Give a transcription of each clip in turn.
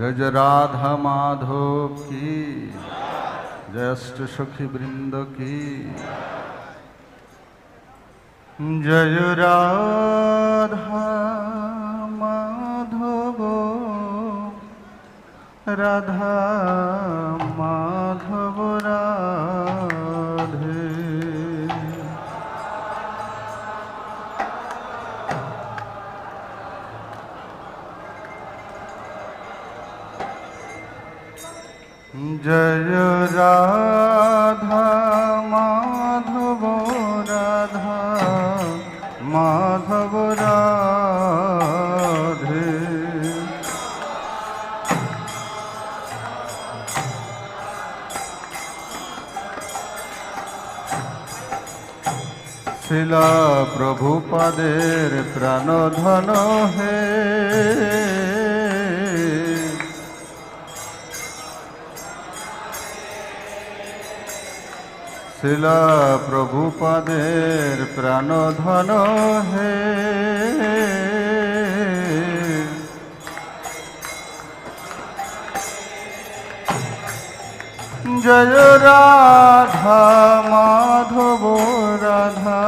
জয় জয় রাধা মাধব কি? জ্যেষ্ঠ সখী বৃন্দ কি? জয় রাধা মাধব রাধা জয় রাধা মাধব রাধা মাধব রাধে। শিলা প্রভুপাদের প্রাণধন হে। শিলা প্রভুপাদের প্রাণধন হে। জয় রাধা মাধব রাধা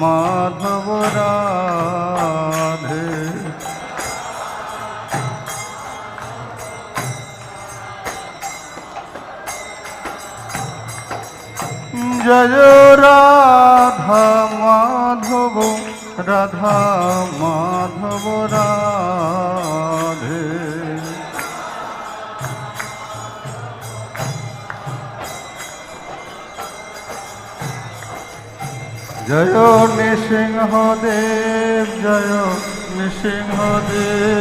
মাধব রাধে। জয় রাধা মাধব রাধা মাধব রাধে। জয় নৃসিংহদেব জয় নৃসিংহদেব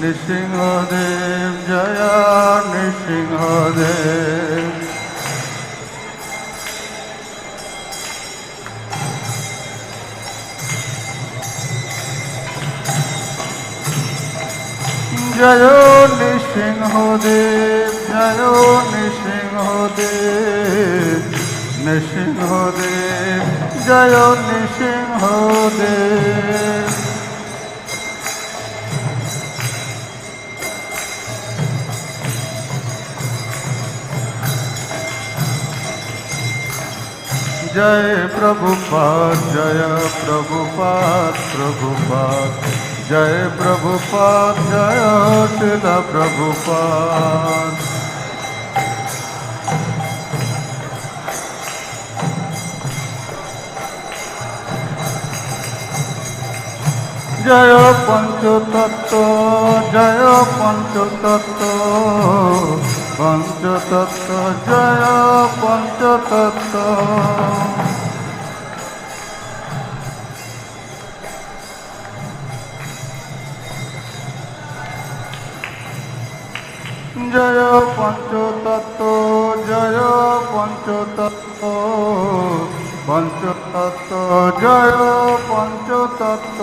নৃসিংহদেব জয় নৃসিংহদেব জয় নৃসিংহদেব জয় নৃসিংহদেব নৃসিংহদেব জয় নৃসিংহদেব জয় প্রভুপাদ জয় প্রভুপাদ প্রভুপাদ জয় প্রভুপাদ জয় শিল প্রভুপাদ জয় পঞ্চতত্ত্ব জয় পঞ্চতত্ত্ব পঞ্চতত্ত্ব জয় পঞ্চতত্ত্ব জয় পঞ্চতত্ত্ব জয় পঞ্চতত্ত্ব পঞ্চতত্ত্ব জয় পঞ্চতত্ত্ব।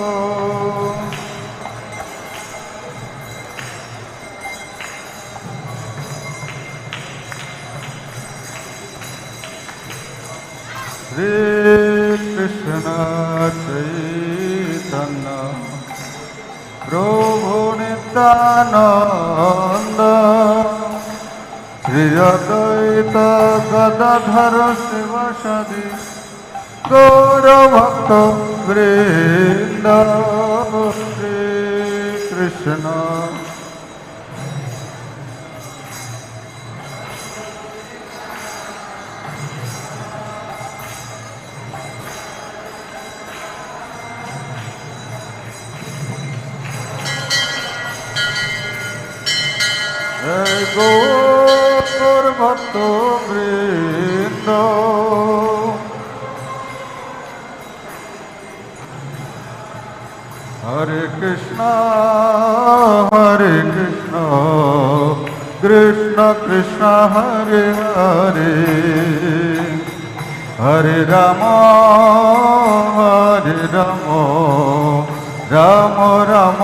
শ্রী কৃষ্ণ চৈতন্য প্রভু নিত্যানন্দ শ্রীয়দৈত গদাধর শিবসদি গৌরভক্ত বৃন্দ। শ্রী গৌর ভক্ত বৃন্দ। হরে কৃষ্ণ হরে কৃষ্ণ কৃষ্ণ কৃষ্ণ, হরে হরে। হরে রাম হরে রাম রাম